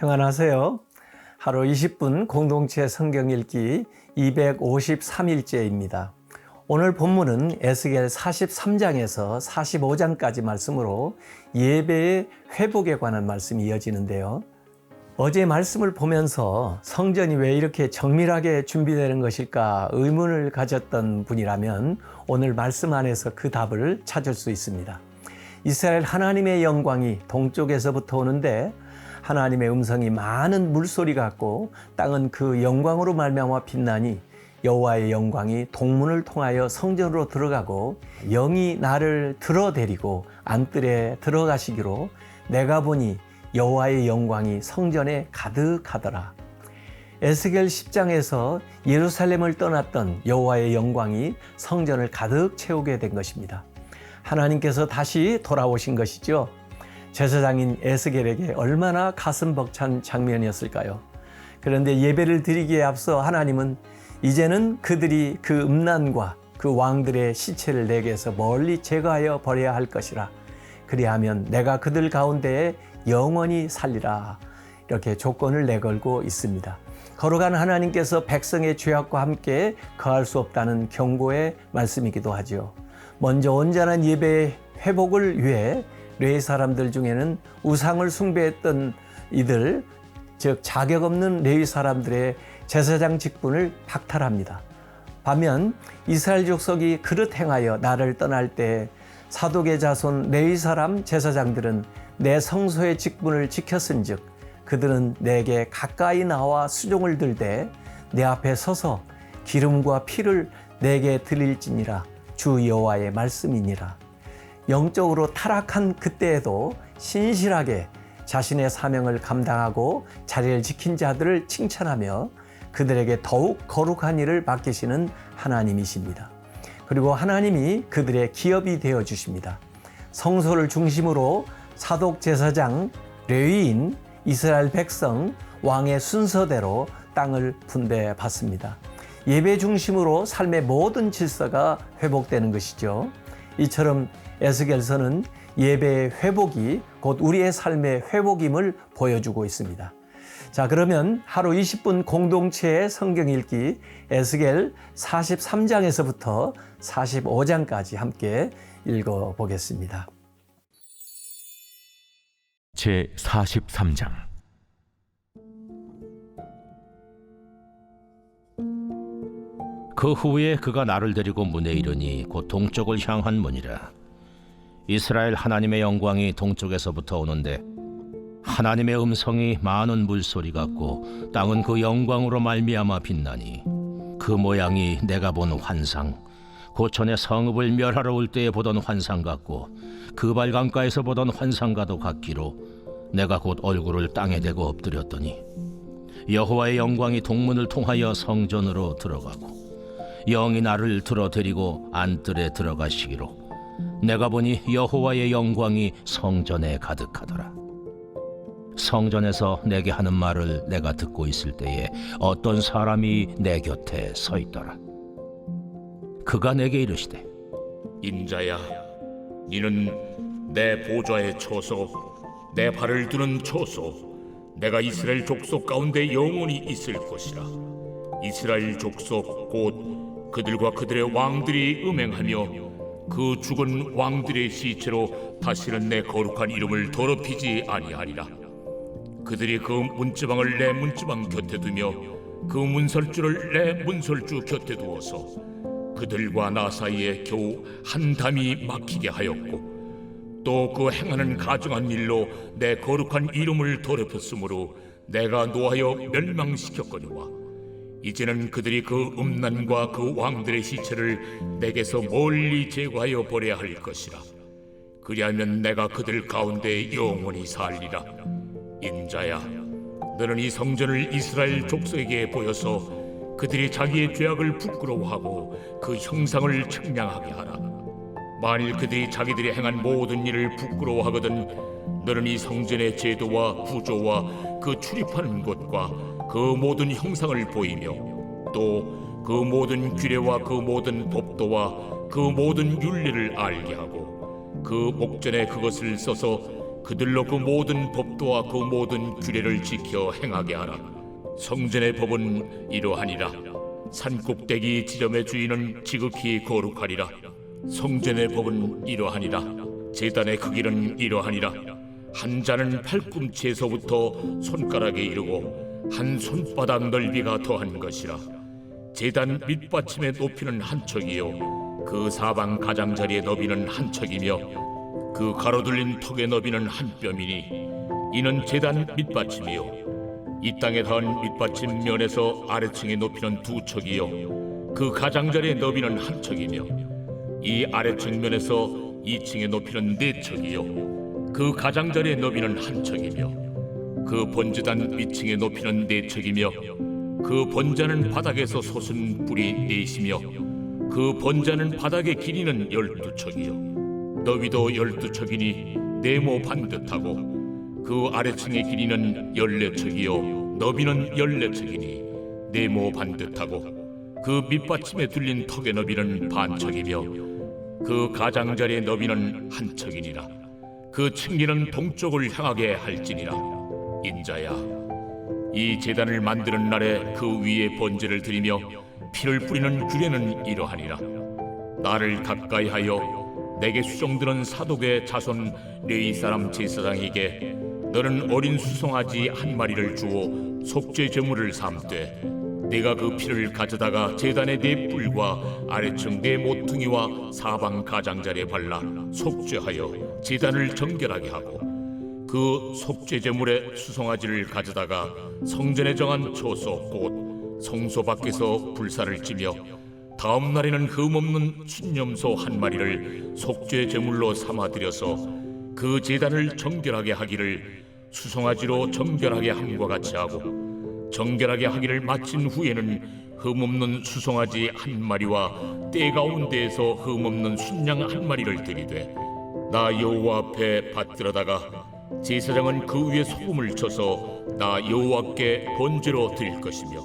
평안하세요. 하루 20분 공동체 성경 읽기 253일째입니다. 오늘 본문은 에스겔 43장에서 45장까지 말씀으로 예배의 회복에 관한 말씀이 이어지는데요. 어제 말씀을 보면서 성전이 왜 이렇게 정밀하게 준비되는 것일까 의문을 가졌던 분이라면 오늘 말씀 안에서 그 답을 찾을 수 있습니다. 이스라엘 하나님의 영광이 동쪽에서부터 오는데 하나님의 음성이 많은 물소리 같고 땅은 그 영광으로 말미암아 빛나니 여호와의 영광이 동문을 통하여 성전으로 들어가고 영이 나를 들어데리고 안뜰에 들어가시기로 내가 보니 여호와의 영광이 성전에 가득하더라. 에스겔 10장에서 예루살렘을 떠났던 여호와의 영광이 성전을 가득 채우게 된 것입니다. 하나님께서 다시 돌아오신 것이죠. 제사장인 에스겔에게 얼마나 가슴 벅찬 장면이었을까요? 그런데 예배를 드리기에 앞서 하나님은 이제는 그들이 그 음란과 그 왕들의 시체를 내게서 멀리 제거하여 버려야 할 것이라. 그리하면 내가 그들 가운데에 영원히 살리라. 이렇게 조건을 내걸고 있습니다. 걸어간 하나님께서 백성의 죄악과 함께 거할 수 없다는 경고의 말씀이기도 하죠. 먼저 온전한 예배의 회복을 위해 레위 사람들 중에는 우상을 숭배했던 이들, 즉 자격 없는 레위 사람들의 제사장 직분을 박탈합니다. 반면 이스라엘 족속이 그릇 행하여 나를 떠날 때 사독의 자손 레위 사람 제사장들은 내 성소의 직분을 지켰은즉 그들은 내게 가까이 나와 수종을 들되 내 앞에 서서 기름과 피를 내게 드릴지니라 주 여호와의 말씀이니라 영적으로 타락한 그때에도 신실하게 자신의 사명을 감당하고 자리를 지킨 자들을 칭찬하며 그들에게 더욱 거룩한 일을 맡기시는 하나님이십니다. 그리고 하나님이 그들의 기업이 되어 주십니다. 성소를 중심으로 사독 제사장, 레위인, 이스라엘 백성, 왕의 순서대로 땅을 분배 받습니다. 예배 중심으로 삶의 모든 질서가 회복되는 것이죠. 이처럼 에스겔서는 예배의 회복이 곧 우리의 삶의 회복임을 보여주고 있습니다. 자, 그러면 하루 20분 공동체의 성경 읽기 에스겔 43장에서부터 45장까지 함께 읽어 보겠습니다. 제 43장 그 후에 그가 나를 데리고 문에 이르니 곧 동쪽을 향한 문이라 이스라엘 하나님의 영광이 동쪽에서부터 오는데 하나님의 음성이 많은 물소리 같고 땅은 그 영광으로 말미암아 빛나니 그 모양이 내가 본 환상 고천의 성읍을 멸하러 올 때에 보던 환상 같고 그 발 강가에서 보던 환상과도 같기로 내가 곧 얼굴을 땅에 대고 엎드렸더니 여호와의 영광이 동문을 통하여 성전으로 들어가고 영이 나를 들어데리고 안뜰에 들어가시기로 내가 보니 여호와의 영광이 성전에 가득하더라 성전에서 내게 하는 말을 내가 듣고 있을 때에 어떤 사람이 내 곁에 서 있더라 그가 내게 이르시되 인자야, 니는 내 보좌에 초소, 내 발을 두는 초소, 내가 이스라엘 족속 가운데 영원히 있을 것이라. 이스라엘 족속 곧 그들과 그들의 왕들이 음행하며 그 죽은 왕들의 시체로 다시는 내 거룩한 이름을 더럽히지 아니하리라. 그들이 그 문지방을 내 문지방 곁에 두며 그 문설주를 내 문설주 곁에 두어서 그들과 나 사이에 겨우 한 담이 막히게 하였고 또 그 행하는 가증한 일로 내 거룩한 이름을 더럽혔으므로 내가 노하여 멸망시켰거니와 이제는 그들이 그 음란과 그 왕들의 시체를 내게서 멀리 제거하여 버려야 할 것이라 그리하면 내가 그들 가운데 영원히 살리라 인자야 너는 이 성전을 이스라엘 족속에게 보여서 그들이 자기의 죄악을 부끄러워하고 그 형상을 측량하게 하라. 만일 그들이 자기들이 행한 모든 일을 부끄러워하거든 너는 이 성전의 제도와 구조와 그 출입하는 곳과 그 모든 형상을 보이며 또 그 모든 규례와 그 모든 법도와 그 모든 윤리를 알게 하고 그 목전에 그것을 써서 그들로 그 모든 법도와 그 모든 규례를 지켜 행하게 하라. 성전의 법은 이러하니라. 산 꼭대기 지점의 주인은 지극히 거룩하리라. 성전의 법은 이러하니라. 제단의 크기는 이러하니라. 한 자는 팔꿈치에서부터 손가락에 이르고 한 손바닥 넓이가 더한 것이라. 제단 밑받침의 높이는 한 척이요 그 사방 가장자리의 너비는 한 척이며 그 가로둘린 턱의 너비는 한 뼘이니 이는 제단 밑받침이요 이 땅에 닿은 밑받침 면에서 아래층의 높이는 두 척이요 그 가장자리의 너비는 한 척이며 이 아래층 면에서 이층의 높이는 네 척이요 그 가장자리의 너비는 한 척이며 그 번제단 위층의 높이는 네 척이며 그 번자는 바닥에서 솟은 뿔이 넷이며 그 번자는 바닥의 길이는 열두 척이요. 너비도 열두 척이니 네모 반듯하고 그 아래층의 길이는 열네 척이요. 너비는 열네 척이니 네모 반듯하고 그 밑받침에 둘린 턱의 너비는 반 척이며 그 가장자리의 너비는 한 척이니라. 그 층기는 동쪽을 향하게 할지니라 인자야 이 제단을 만드는 날에 그 위에 번제를 드리며 피를 뿌리는 규례는 이러하니라. 나를 가까이하여 내게 수종드는 사독의 자손 레이 사람 제사장에게 너는 어린 수송아지 한 마리를 주어 속죄 제물을 삼되 내가 그 피를 가져다가 제단의 네 뿔과 아래층 네 모퉁이와 사방 가장자리에 발라 속죄하여 제단을 정결하게 하고 그 속죄 제물의 수송아지를 가져다가 성전에 정한 초소 곧 성소 밖에서 불사를 찌며 다음 날에는 흠없는 순념소 한 마리를 속죄 제물로 삼아 드려서 그 제단을 정결하게 하기를 수송아지로 정결하게 함과 같이 하고 정결하게 하기를 마친 후에는 흠없는 수송아지 한 마리와 때 가운데에서 흠없는 순양 한 마리를 들이되 나 여호와 앞에 받들어다가 제사장은 그 위에 소금을 쳐서 나 여호와께 번제로 드릴 것이며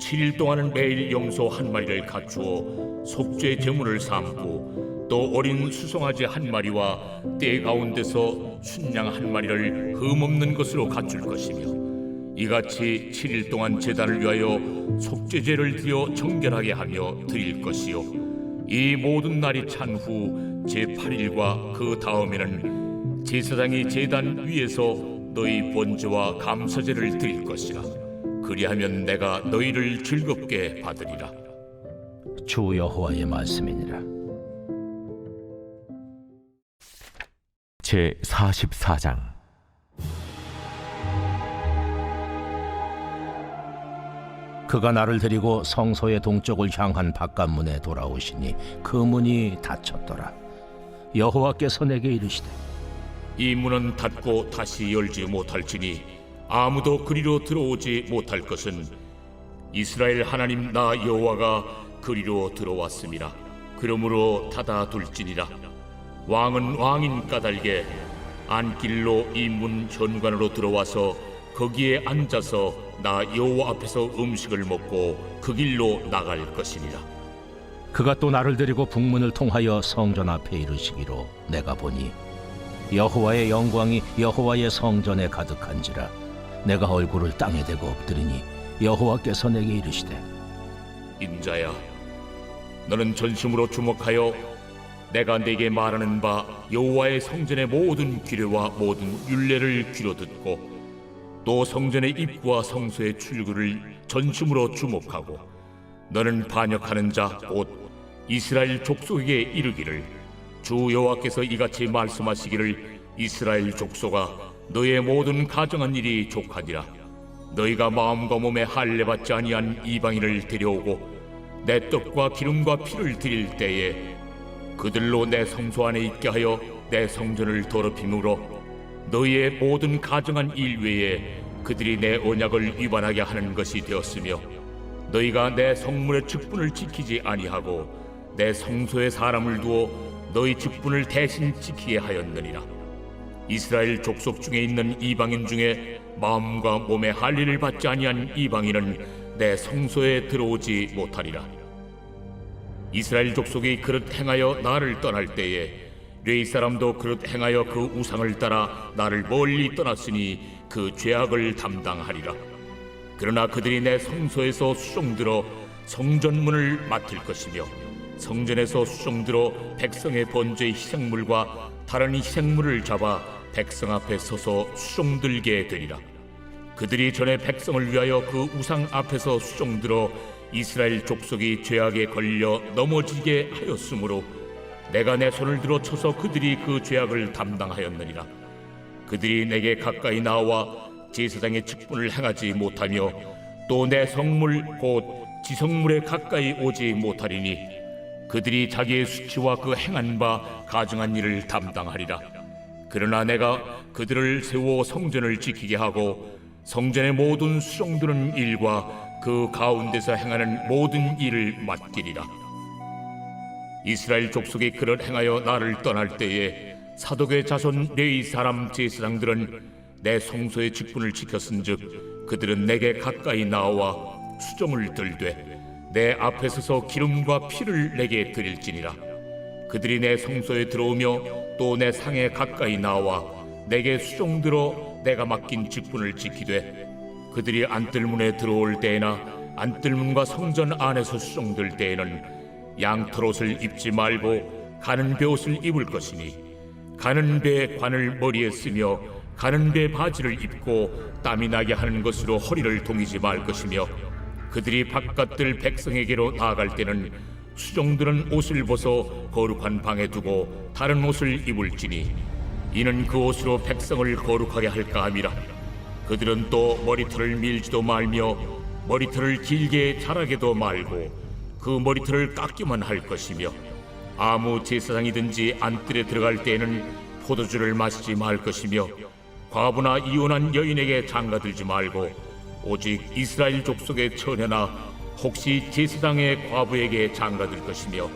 7일 동안은 매일 염소 한 마리를 갖추어 속죄 제물을 삼고 또 어린 수송아지 한 마리와 때 가운데서 순양 한 마리를 흠없는 것으로 갖출 것이며 이같이 7일 동안 제단을 위하여 속죄제를 드려 정결하게 하며 드릴 것이요. 이 모든 날이 찬 후 제8일과 그 다음에는 제사장이 제단 위에서 너희 번제와 감사제를 드릴 것이라 그리하면 내가 너희를 즐겁게 받으리라 주 여호와의 말씀이니라. 제 44장 그가 나를 데리고 성소의 동쪽을 향한 바깥문에 돌아오시니 그 문이 닫혔더라. 여호와께서 내게 이르시되 이 문은 닫고 다시 열지 못할지니 아무도 그리로 들어오지 못할 것은 이스라엘 하나님 나 여호와가 그리로 들어왔음이라 그러므로 닫아둘지니라. 왕은 왕인 까닭에 안길로 이 문 현관으로 들어와서 거기에 앉아서 나 여호와 앞에서 음식을 먹고 그 길로 나갈 것이니라. 그가 또 나를 데리고 북문을 통하여 성전 앞에 이르시기로 내가 보니 여호와의 영광이 여호와의 성전에 가득한지라 내가 얼굴을 땅에 대고 엎드리니 여호와께서 내게 이르시되 인자야, 너는 전심으로 주목하여 내가 네게 말하는 바 여호와의 성전의 모든 규례와 모든 율례를 귀로 듣고 또 성전의 입구와 성소의 출구를 전심으로 주목하고 너는 반역하는 자 곧 이스라엘 족속에게 이르기를 주 여호와께서 이같이 말씀하시기를 이스라엘 족속아 너의 모든 가정한 일이 족하니라. 너희가 마음과 몸에 할례 받지 아니한 이방인을 데려오고 내 떡과 기름과 피를 드릴 때에 그들로 내 성소 안에 있게 하여 내 성전을 더럽힘으로 너희의 모든 가정한 일 외에 그들이 내 언약을 위반하게 하는 것이 되었으며 너희가 내 성문의 직분을 지키지 아니하고 내 성소에 사람을 두어 너희 직분을 대신 지키게 하였느니라 이스라엘 족속 중에 있는 이방인 중에 마음과 몸에 할례를 받지 아니한 이방인은 내 성소에 들어오지 못하리라. 이스라엘 족속이 그릇 행하여 나를 떠날 때에 뇌 사람도 그릇 행하여 그 우상을 따라 나를 멀리 떠났으니 그 죄악을 담당하리라. 그러나 그들이 내 성소에서 수종 들어 성전문을 맡을 것이며 성전에서 수종들어 백성의 번제의 희생물과 다른 희생물을 잡아 백성 앞에 서서 수종들게 되리라. 그들이 전에 백성을 위하여 그 우상 앞에서 수종들어 이스라엘 족속이 죄악에 걸려 넘어지게 하였으므로 내가 내 손을 들어 쳐서 그들이 그 죄악을 담당하였느니라. 그들이 내게 가까이 나와 제사장의 직분을 행하지 못하며 또 내 성물 곧 지성물에 가까이 오지 못하리니 그들이 자기의 수치와 그 행한 바 가증한 일을 담당하리라. 그러나 내가 그들을 세워 성전을 지키게 하고 성전의 모든 수종드는 일과 그 가운데서 행하는 모든 일을 맡기리라. 이스라엘 족속이 그를 행하여 나를 떠날 때에 사독의 자손 레위 사람 제사장들은 내 성소의 직분을 지켰은즉 그들은 내게 가까이 나와 수종을 들되 내 앞에 서서 기름과 피를 내게 드릴지니라. 그들이 내 성소에 들어오며 또 내 상에 가까이 나와 내게 수종 들어 내가 맡긴 직분을 지키되 그들이 안뜰문에 들어올 때에나 안뜰문과 성전 안에서 수종들 때에는 양털옷을 입지 말고 가는 베옷을 입을 것이니 가는 배 관을 머리에 쓰며 가는 배 바지를 입고 땀이 나게 하는 것으로 허리를 동이지 말 것이며 그들이 바깥들 백성에게로 나아갈 때는 수종들은 옷을 벗어 거룩한 방에 두고 다른 옷을 입을지니 이는 그 옷으로 백성을 거룩하게 할까 함이라. 그들은 또 머리털을 밀지도 말며 머리털을 길게 자라게도 말고 그 머리털을 깎기만 할 것이며 아무 제사장이든지 안뜰에 들어갈 때에는 포도주를 마시지 말 것이며 과부나 이혼한 여인에게 장가들지 말고 오직 이스라엘 족속의 처녀나 혹시 제사장의 과부에게 장가들 것이며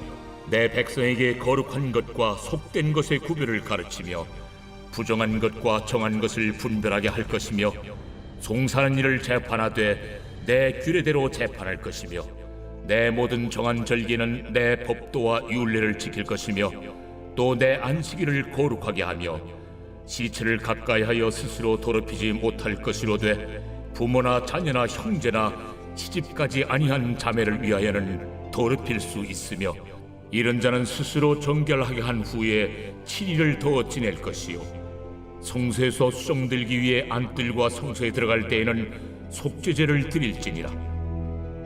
내 백성에게 거룩한 것과 속된 것의 구별을 가르치며 부정한 것과 정한 것을 분별하게 할 것이며 송사는 일을 재판하되 내 규례대로 재판할 것이며 내 모든 정한 절기는 내 법도와 율례를 지킬 것이며 또 내 안식일을 거룩하게 하며 시체를 가까이하여 스스로 더럽히지 못할 것이로되 부모나 자녀나 형제나 시집까지 아니한 자매를 위하여는 더럽힐 수 있으며 이런 자는 스스로 정결하게 한 후에 7일을 더 지낼 것이요. 성소에서 수종들기 위해 안뜰과 성소에 들어갈 때에는 속죄제를 드릴지니라.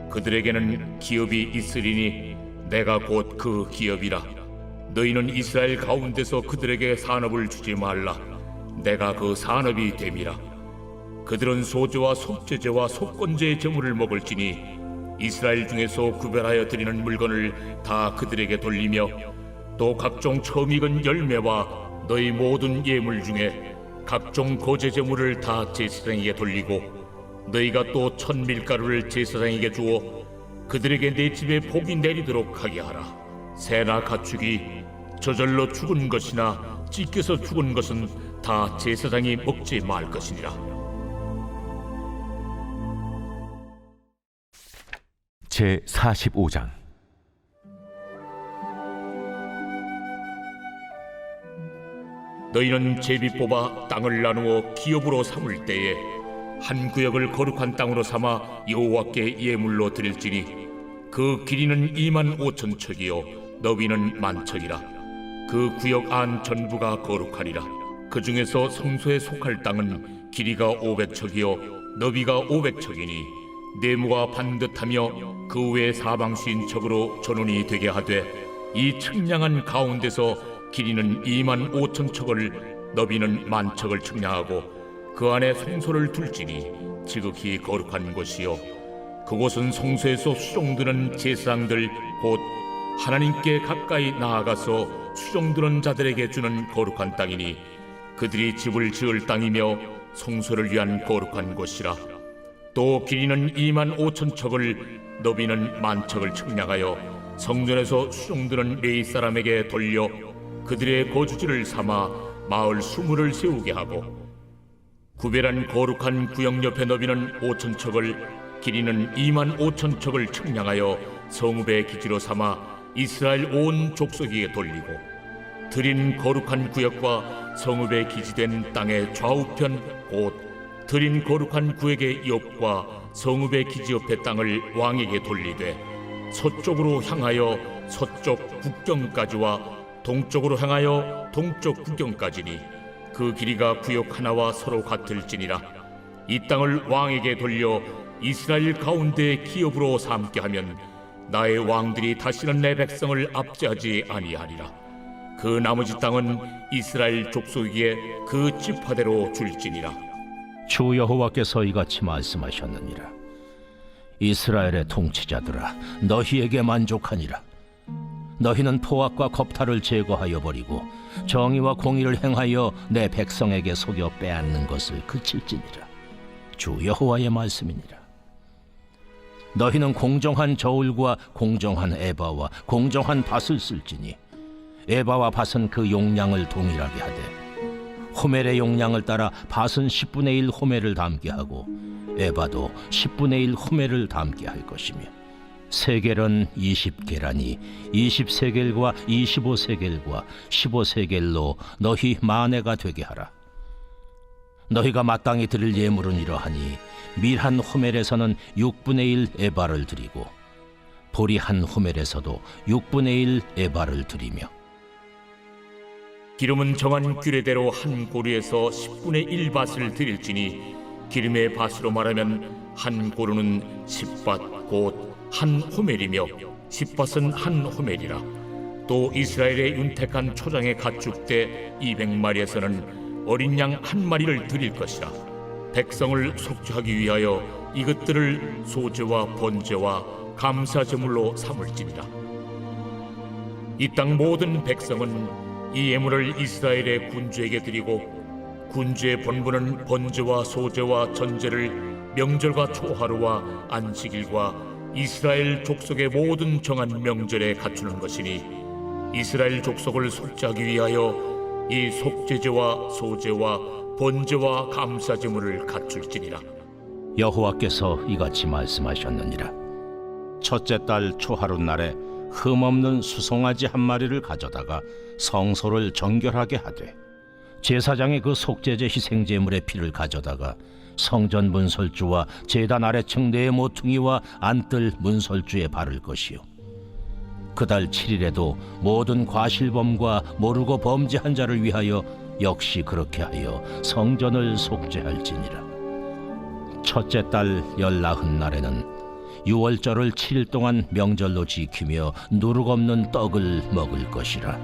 그들에게는 기업이 있으리니 내가 곧 그 기업이라. 너희는 이스라엘 가운데서 그들에게 산업을 주지 말라. 내가 그 산업이 됨이라 그들은 소제와 속죄제와 속건제의 제물을 먹을지니 이스라엘 중에서 구별하여 드리는 물건을 다 그들에게 돌리며 또 각종 처음 익은 열매와 너희 모든 예물 중에 각종 거제 제물을 다 제사장에게 돌리고 너희가 또 천밀가루를 제사장에게 주어 그들에게 내 집에 복이 내리도록 하게 하라. 새나 가축이 저절로 죽은 것이나 찢겨서 죽은 것은 다 제사장이 먹지 말 것이니라 제 45장. 너희는 제비 뽑아 땅을 나누어 기업으로 삼을 때에 한 구역을 거룩한 땅으로 삼아 여호와께 예물로 드릴지니 그 길이는 2만 5천 척이요 너비는 만 척이라. 그 구역 안 전부가 거룩하리라. 그 중에서 성소에 속할 땅은 길이가 500척이요 너비가 500척이니 네모가 반듯하며 그 외 사방 쉰척으로 전원이 되게 하되 이 측량한 가운데서 길이는 2만 5천 척을 너비는 만 척을 측량하고 그 안에 성소를 둘지니 지극히 거룩한 곳이요. 그곳은 성소에서 수종드는 제사장들 곧 하나님께 가까이 나아가서 수종드는 자들에게 주는 거룩한 땅이니 그들이 집을 지을 땅이며 성소를 위한 거룩한 곳이라 또 길이는 2만 5천 척을 너비는 만 척을 측량하여 성전에서 수종드는 레이 사람에게 돌려 그들의 거주지를 삼아 마을 수물을 세우게 하고 구별한 거룩한 구역 옆에 너비는 5천 척을 길이는 2만 5천 척을 측량하여 성읍의 기지로 삼아 이스라엘 온 족속에게 돌리고 드린 거룩한 구역과 성읍에 기지된 땅의 좌우편 곧 드린 거룩한 구역의 옆과 성읍의 기지 옆의 땅을 왕에게 돌리되 서쪽으로 향하여 서쪽 국경까지와 동쪽으로 향하여 동쪽 국경까지니 그 길이가 구역 하나와 서로 같을지니라. 이 땅을 왕에게 돌려 이스라엘 가운데 기업으로 삼게 하면 나의 왕들이 다시는 내 백성을 압제하지 아니하리라. 그 나머지 땅은 이스라엘 족속에게 그 지파대로 줄지니라 주 여호와께서 이같이 말씀하셨느니라. 이스라엘의 통치자들아 너희에게 만족하니라. 너희는 포악과 겁탈을 제거하여 버리고 정의와 공의를 행하여 내 백성에게 속여 빼앗는 것을 그칠지니라. 주 여호와의 말씀이니라. 너희는 공정한 저울과 공정한 에바와 공정한 밭을 쓸지니 에바와 밭은 그 용량을 동일하게 하되 호멜의 용량을 따라 밭은 10분의 1 호멜을 담게 하고 에바도 10분의 1 호멜을 담게 할 것이며 세겔은 20계란이 20세겔과 25세겔과 15세겔로 너희 만회가 되게 하라. 너희가 마땅히 드릴 예물은 이러하니 밀한 호멜에서는 6분의 1 에바를 드리고 보리 한 호멜에서도 6분의 1 에바를 드리며 기름은 정한 규례대로 한 고루에서 10분의 1밭을 드릴지니 기름의 밭으로 말하면 한 고루는 10밭 곧 한 호멜이며 10밭은 한 호멜이라. 또 이스라엘의 윤택한 초장의 가축대 200마리에서는 어린 양 한 마리를 드릴 것이라. 백성을 속죄하기 위하여 이것들을 소제와 번제와 감사 제물로 삼을지니라 이 땅 모든 백성은 이 예물을 이스라엘의 군주에게 드리고 군주의 본분은 번제와 소제와 전제를 명절과 초하루와 안식일과 이스라엘 족속의 모든 정한 명절에 갖추는 것이니 이스라엘 족속을 속죄하기 위하여 이 속죄제와 소제와 번제와 감사 제물을 갖출지니라. 여호와께서 이같이 말씀하셨느니라. 첫째 달 초하루 날에 흠없는 수송아지 한 마리를 가져다가 성소를 정결하게 하되 제사장이 그 속죄제 희생제물의 피를 가져다가 성전 문설주와 제단 아래층 네 모퉁이와 안뜰 문설주에 바를 것이요. 그달 7일에도 모든 과실범과 모르고 범죄한 자를 위하여 역시 그렇게 하여 성전을 속죄할지니라. 첫째 달 열나흔 날에는 유월절을 7일 동안 명절로 지키며 누룩 없는 떡을 먹을 것이라.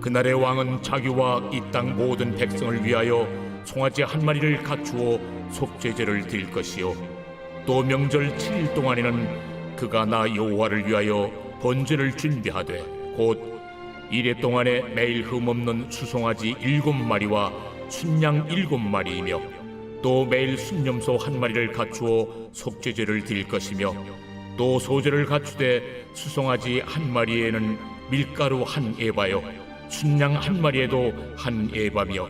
그날의 왕은 자기와 이 땅 모든 백성을 위하여 송아지 한 마리를 갖추어 속죄제를 드릴 것이요. 또 명절 7일 동안에는 그가 나 여호와를 위하여 번제를 준비하되 곧 이래 동안에 매일 흠없는 수송아지 일곱 마리와 순양 일곱 마리이며 또 매일 순념소 한 마리를 갖추어 속죄제를 드릴 것이며 또 소제를 갖추되 수송아지 한 마리에는 밀가루 한 에바요 순양 한 마리에도 한 에바며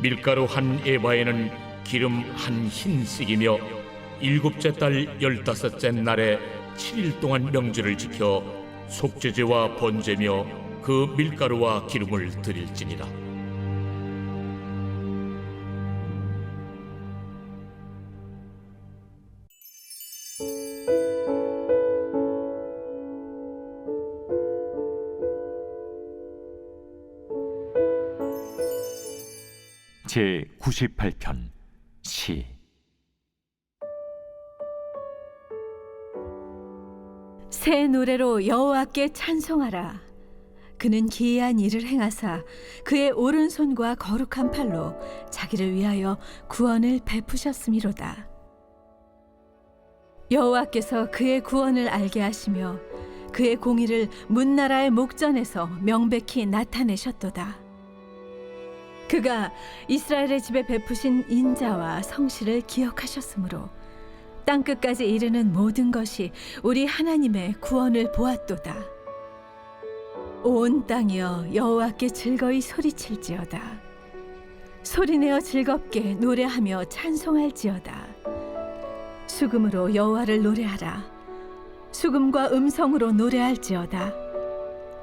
밀가루 한 에바에는 기름 한 흰씩이며 일곱째 달 열다섯째 날에 7일 동안 명절을 지켜 속죄제와 번제며 그 밀가루와 기름을 드릴지니라 제 98편 시 새 노래로 여호와께 찬송하라. 그는 기이한 일을 행하사 그의 오른손과 거룩한 팔로 자기를 위하여 구원을 베푸셨음이로다. 여호와께서 그의 구원을 알게 하시며 그의 공의를 문나라의 목전에서 명백히 나타내셨도다. 그가 이스라엘의 집에 베푸신 인자와 성실을 기억하셨으므로 땅 끝까지 이르는 모든 것이 우리 하나님의 구원을 보았도다. 온 땅이여 여호와께 즐거이 소리칠지어다. 소리내어 즐겁게 노래하며 찬송할지어다. 수금으로 여호와를 노래하라. 수금과 음성으로 노래할지어다.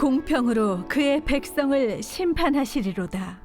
공평으로 그의 백성을 심판하시리로다.